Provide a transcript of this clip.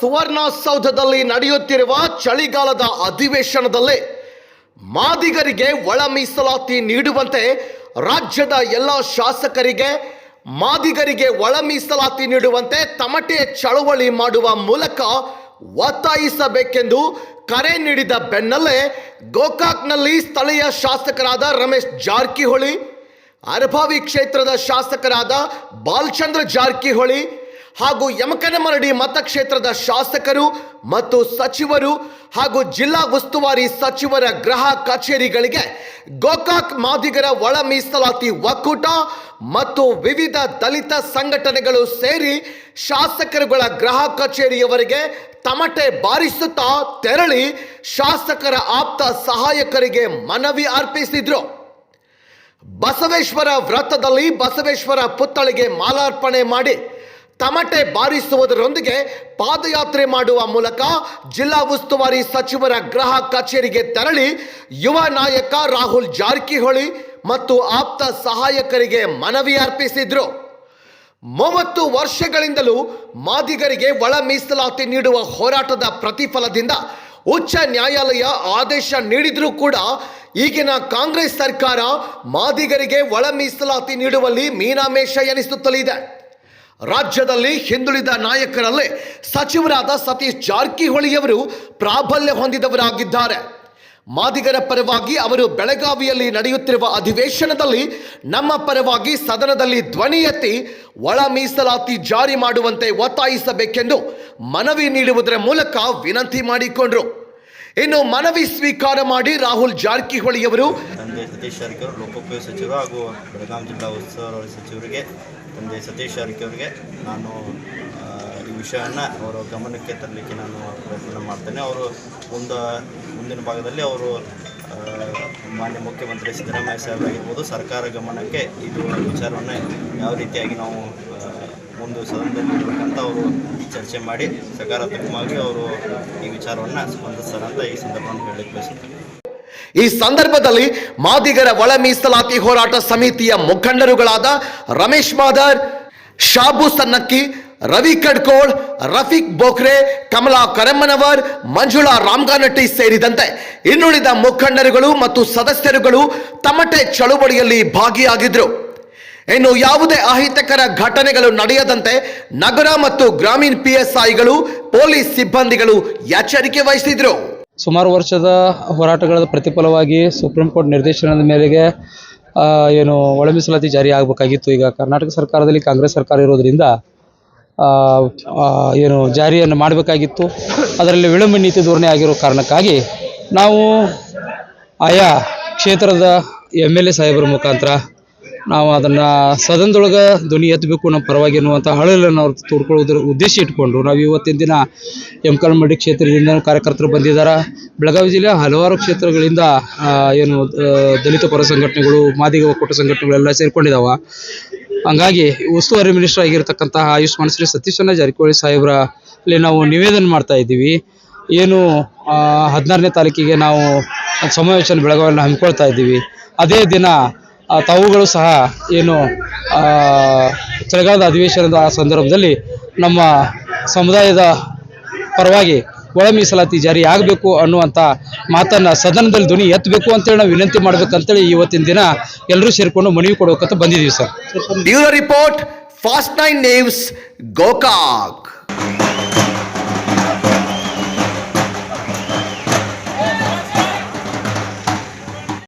ಸುವರ್ಣಸೌಧದಲ್ಲಿ ನಡೆಯುತ್ತಿರುವ ಚಳಿಗಾಲದ ಅಧಿವೇಶನದಲ್ಲೇ ಮಾದಿಗರಿಗೆ ಒಳ ಮೀಸಲಾತಿ ನೀಡುವಂತೆ ರಾಜ್ಯದ ಎಲ್ಲ ಶಾಸಕರಿಗೆ ಮಾದಿಗರಿಗೆ ಒಳ ಮೀಸಲಾತಿ ನೀಡುವಂತೆ ತಮಟೆ ಚಳವಳಿ ಮಾಡುವ ಮೂಲಕ ಒತ್ತಾಯಿಸಬೇಕೆಂದು ಕರೆ ನೀಡಿದ ಬೆನ್ನಲ್ಲೇ ಗೋಕಾಕ್ನಲ್ಲಿ ಸ್ಥಳೀಯ ಶಾಸಕರಾದ ರಮೇಶ್ ಜಾರಕಿಹೊಳಿ ಅರಭಾವಿ ಕ್ಷೇತ್ರದ ಶಾಸಕರಾದ ಬಾಲ್ಚಂದ್ರ ಜಾರಕಿಹೊಳಿ ಹಾಗೂ ಯಮಕನಮರಡಿ ಮತಕ್ಷೇತ್ರದ ಶಾಸಕರು ಮತ್ತು ಸಚಿವರು ಹಾಗೂ ಜಿಲ್ಲಾ ಉಸ್ತುವಾರಿ ಸಚಿವರ ಗೃಹ ಕಚೇರಿಗಳಿಗೆ ಗೋಕಾಕ್ ಮಾದಿಗರ ಒಳ ಮೀಸಲಾತಿ ಒಕ್ಕೂಟ ಮತ್ತು ವಿವಿಧ ದಲಿತ ಸಂಘಟನೆಗಳು ಸೇರಿ ಶಾಸಕರುಗಳ ಗೃಹ ಕಚೇರಿಯವರಿಗೆ ತಮಟೆ ಬಾರಿಸುತ್ತಾ ತೆರಳಿ ಶಾಸಕರ ಆಪ್ತ ಸಹಾಯಕರಿಗೆ ಮನವಿ ಅರ್ಪಿಸಿದ್ರು. ಬಸವೇಶ್ವರ ವ್ರತದಲ್ಲಿ ಬಸವೇಶ್ವರ ಪುತ್ಥಳಿಗೆ ಮಾಲಾರ್ಪಣೆ ಮಾಡಿ ತಮಟೆ ಬಾರಿಸುವುದರೊಂದಿಗೆ ಪಾದಯಾತ್ರೆ ಮಾಡುವ ಮೂಲಕ ಜಿಲ್ಲಾ ಉಸ್ತುವಾರಿ ಸಚಿವರ ಗೃಹ ಕಚೇರಿಗೆ ತೆರಳಿ ಯುವ ನಾಯಕ ರಾಹುಲ್ ಜಾರಕಿಹೊಳಿ ಮತ್ತು ಆಪ್ತ ಸಹಾಯಕರಿಗೆ ಮನವಿ ಅರ್ಪಿಸಿದ್ರು. ಮೂವತ್ತು ವರ್ಷಗಳಿಂದಲೂ ಮಾದಿಗರಿಗೆ ಒಳ ಮೀಸಲಾತಿ ನೀಡುವ ಹೋರಾಟದ ಪ್ರತಿಫಲದಿಂದ ಉಚ್ಚ ನ್ಯಾಯಾಲಯ ಆದೇಶ ನೀಡಿದರೂ ಕೂಡ ಈಗಿನ ಕಾಂಗ್ರೆಸ್ ಸರ್ಕಾರ ಮಾದಿಗರಿಗೆ ಒಳ ಮೀಸಲಾತಿ ನೀಡುವಲ್ಲಿ ಮೀನಾಮೇಷ ಎನಿಸುತ್ತಲಿದೆ ರಾಜ್ಯದಲ್ಲಿ ಹಿಂದುಳಿದ ನಾಯಕರಲ್ಲಿ ಸಚಿವರಾದ ಸತೀಶ್ ಜಾರಕಿಹೊಳಿಯವರು ಪ್ರಾಬಲ್ಯ ಹೊಂದಿದವರಾಗಿದ್ದಾರೆ. ಮಾದಿಗರ ಪರವಾಗಿ ಅವರು ಬೆಳಗಾವಿಯಲ್ಲಿ ನಡೆಯುತ್ತಿರುವ ಅಧಿವೇಶನದಲ್ಲಿ ನಮ್ಮ ಪರವಾಗಿ ಸದನದಲ್ಲಿ ಧ್ವನಿ ಎತ್ತಿ ಒಳ ಮೀಸಲಾತಿ ಜಾರಿ ಮಾಡುವಂತೆ ಒತ್ತಾಯಿಸಬೇಕೆಂದು ಮನವಿ ನೀಡುವುದರ ಮೂಲಕ ವಿನಂತಿ ಮಾಡಿಕೊಂಡರು. ಇನ್ನು ಮನವಿ ಸ್ವೀಕಾರ ಮಾಡಿ ರಾಹುಲ್ ಜಾರಕಿಹೊಳಿಯವರು ಸಚಿವರು ಹಾಗೂ ಬೆಳಗಾವಿ ಜಿಲ್ಲಾ ಉಸ್ತುವಾರಿ ಸಚಿವರಿಗೆ ತಂದೆ ಸತೀಶ್ ಜಾರಕಿಹೊಳಿಗೆ ನಾನು ಈ ವಿಷಯವನ್ನು ಅವರ ಗಮನಕ್ಕೆ ತರಲಿಕ್ಕೆ ನಾನು ಪ್ರಯತ್ನ ಮಾಡ್ತೇನೆ. ಅವರು ಮುಂದೆ, ಮುಂದಿನ ಭಾಗದಲ್ಲಿ ಅವರು ಮಾನ್ಯ ಮುಖ್ಯಮಂತ್ರಿ ಸಿದ್ದರಾಮಯ್ಯ ಸಾಹೇಬರಾಗಿರ್ಬೋದು ಸರ್ಕಾರ ಗಮನಕ್ಕೆ ಇದು ವಿಚಾರವನ್ನು ಯಾವ ರೀತಿಯಾಗಿ ನಾವು ಒಂದು ಸದನದಲ್ಲಿ ಅವರು ಚರ್ಚೆ ಮಾಡಿ ಸಕಾರಾತ್ಮಕವಾಗಿ ಅವರು ಈ ವಿಚಾರವನ್ನು ಸ್ಪಂದಿಸ್ತಾರೆ ಅಂತ ಈ ಸಂದರ್ಭವನ್ನು ಹೇಳಲಿಕ್ಕೆ ಬಯಸುತ್ತೇನೆ. ಈ ಸಂದರ್ಭದಲ್ಲಿ ಮಾದಿಗರ ಒಳ ಮೀಸಲಾತಿ ಹೋರಾಟ ಸಮಿತಿಯ ಮುಖಂಡರುಗಳಾದ ರಮೇಶ್ ಮಾದರ್, ಶಾಬು ಸನ್ನಕ್ಕಿ, ರವಿ ಕಡ್ಕೋಳ್, ರಫೀಕ್ ಬೋಖ್ರೆ, ಕಮಲಾ ಕರಮ್ಮನವರ್ ಮಂಜುಳಾ ರಾಮಗಾನಟ್ಟಿ ಸೇರಿದಂತೆ ಇನ್ನುಳಿದ ಮುಖಂಡರುಗಳು ಮತ್ತು ಸದಸ್ಯರುಗಳು ತಮಟೆ ಚಳುವಳಿಯಲ್ಲಿ ಭಾಗಿಯಾಗಿದ್ರು. ಇನ್ನು ಯಾವುದೇ ಅಹಿತಕರ ಘಟನೆಗಳು ನಡೆಯದಂತೆ ನಗರ ಮತ್ತು ಗ್ರಾಮೀಣ ಪಿಎಸ್ಐಗಳು, ಪೊಲೀಸ್ ಸಿಬ್ಬಂದಿಗಳು ಎಚ್ಚರಿಕೆ ವಹಿಸಿದ್ರು. ಸುಮಾರು ವರ್ಷದ ಹೋರಾಟಗಳ ಪ್ರತಿಫಲವಾಗಿ ಸುಪ್ರೀಂ ಕೋರ್ಟ್ ನಿರ್ದೇಶನದ ಮೇರೆಗೆ ಏನು ಒಳ ಮೀಸಲಾತಿ ಜಾರಿ ಆಗಬೇಕಾಗಿತ್ತು. ಈಗ ಕರ್ನಾಟಕ ಸರ್ಕಾರದಲ್ಲಿ ಕಾಂಗ್ರೆಸ್ ಸರ್ಕಾರ ಇರೋದರಿಂದ ಏನು ಜಾರಿಯನ್ನು ಮಾಡಬೇಕಾಗಿತ್ತು. ಅದರಲ್ಲಿ ವಿಳಂಬ ನೀತಿ ಧೋರಣೆ ಆಗಿರೋ ಕಾರಣಕ್ಕಾಗಿ ನಾವು ಆಯಾ ಕ್ಷೇತ್ರದ ಎಂ ಎಲ್ ಎ ಸಾಹೇಬರ ಮುಖಾಂತರ ನಾವು ಅದನ್ನು ಸದನದೊಳಗೆ ಧ್ವನಿ ಎತ್ತಬೇಕು ನಮ್ಮ ಪರವಾಗಿ ಅನ್ನುವಂಥ ಹಳಲನ್ನು ಅವ್ರು ತೋಡ್ಕೊಳ್ಳೋದ್ರ ಉದ್ದೇಶ ಇಟ್ಕೊಂಡು ನಾವು ಇವತ್ತಿನ ದಿನ ಎಂ ಕಲ್ಮಡಿ ಕ್ಷೇತ್ರದಿಂದ ಕಾರ್ಯಕರ್ತರು ಬಂದಿದ್ದಾರೆ. ಬೆಳಗಾವಿ ಜಿಲ್ಲೆಯ ಹಲವಾರು ಕ್ಷೇತ್ರಗಳಿಂದ ಏನು ದಲಿತ ಪರ ಸಂಘಟನೆಗಳು, ಮಾದಿಗ ಒಕ್ಕೂಟ ಸಂಘಟನೆಗಳೆಲ್ಲ ಸೇರ್ಕೊಂಡಿದ್ದಾವೆ ಹಂಗಾಗಿ ಉಸ್ತುವಾರಿ ಮಿನಿಸ್ಟರ್ ಆಗಿರತಕ್ಕಂತಹ ಆಯುಷ್ಮಾನ್ ಶ್ರೀ ಸತೀಶಣ್ಣ ಜಾರಕಿಹೊಳಿ ಸಾಹೇಬ್ರಲ್ಲಿ ನಾವು ನಿವೇದನೆ ಮಾಡ್ತಾ ಇದ್ದೀವಿ. ಏನು ಹದಿನಾರನೇ ತಾರೀಕಿಗೆ ನಾವು ಸಮಾವೇಶನ ಬೆಳಗಾವಿಯನ್ನು ಹಮ್ಮಿಕೊಳ್ತಾ ಇದ್ದೀವಿ. ಅದೇ ದಿನ ತಾವುಗಳು ಸಹ ಏನು ಚಳಿಗಾಲದ ಅಧಿವೇಶನದ ಸಂದರ್ಭದಲ್ಲಿ ನಮ್ಮ ಸಮುದಾಯದ ಪರವಾಗಿ ಒಳ ಮೀಸಲಾತಿ ಜಾರಿ ಆಗಬೇಕು ಅನ್ನುವಂಥ ಮಾತನ್ನು ಸದನದಲ್ಲಿ ಧ್ವನಿ ಎತ್ತಬೇಕು ಅಂತೇಳಿ ನಾವು ವಿನಂತಿ ಮಾಡ್ಬೇಕಂತೇಳಿ ಇವತ್ತಿನ ದಿನ ಎಲ್ಲರೂ ಸೇರಿಕೊಂಡು ಮನವಿ ಕೊಡಬೇಕಂತ ಬಂದಿದ್ದೀವಿ sir. Report, fast nine news, Gokak.